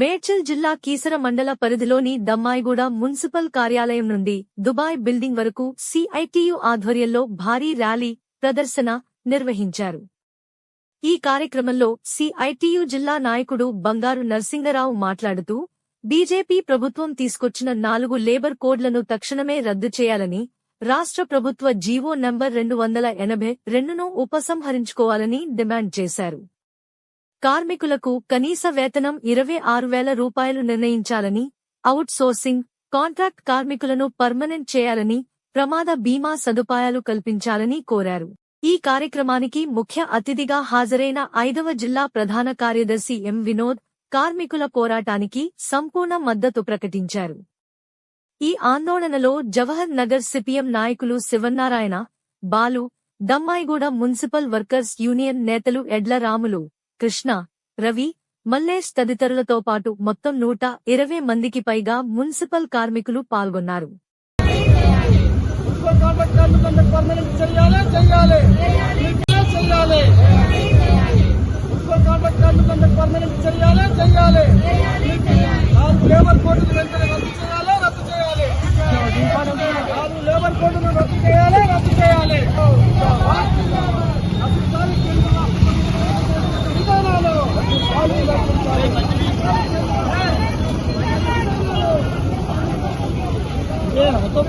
మేడ్చల్ జిల్లా కీసర మండల పరిధిలోని దమ్మాయిగూడ మున్సిపల్ కార్యాలయం నుండి దుబాయ్ బిల్డింగ్ వరకు సిఐటియు ఆధ్వర్యంలో భారీ ర్యాలీ ప్రదర్శన నిర్వహించారు. ఈ కార్యక్రమంలో సిఐటియు జిల్లా నాయకుడు బంగారు నరసింగరావు మాట్లాడుతూ బీజేపీ ప్రభుత్వం తీసుకొచ్చిన నాలుగు లేబర్ కోడ్లను తక్షణమే రద్దు చేయాలని రాష్ట్ర ప్రభుత్వ జీవో నంబర్ రెండు వందల ఎనభై రెండును ఉపసంహరించుకోవాలని డిమాండ్ చేశారు. కార్మికులకు కనీస వేతనం ఇరవై ఆరు వేల రూపాయలు నిర్ణయించాలని అవుట్ సోర్సింగ్ కాంట్రాక్ట్ కార్మికులను పర్మనెంట్ చేయాలని ప్రమాద బీమా సదుపాయాలు కల్పించాలని కోరారు. ఈ కార్యక్రమానికి ముఖ్య అతిథిగా హాజరైన ఐదవ జిల్లా ప్రధాన కార్యదర్శి ఎం వినోద్ కార్మికుల పోరాటానికి సంపూర్ణ మద్దతు ప్రకటించారు. ఈ ఆందోళనలో జవహర్ నగర్ సిపిఎం నాయకులు Sivannarayana Balu Dammaiguda municipal workers union నేతలు ఎడ్ల రాములు కృష్ణ రవి మల్లేష్ తదితరులతో పాటు మొత్తం నూట ఇరవై మందికి పైగా మున్సిపల్ కార్మికులు పాల్గొన్నారు చేయాలి చేయాలి చేయాలి Yeah, what the?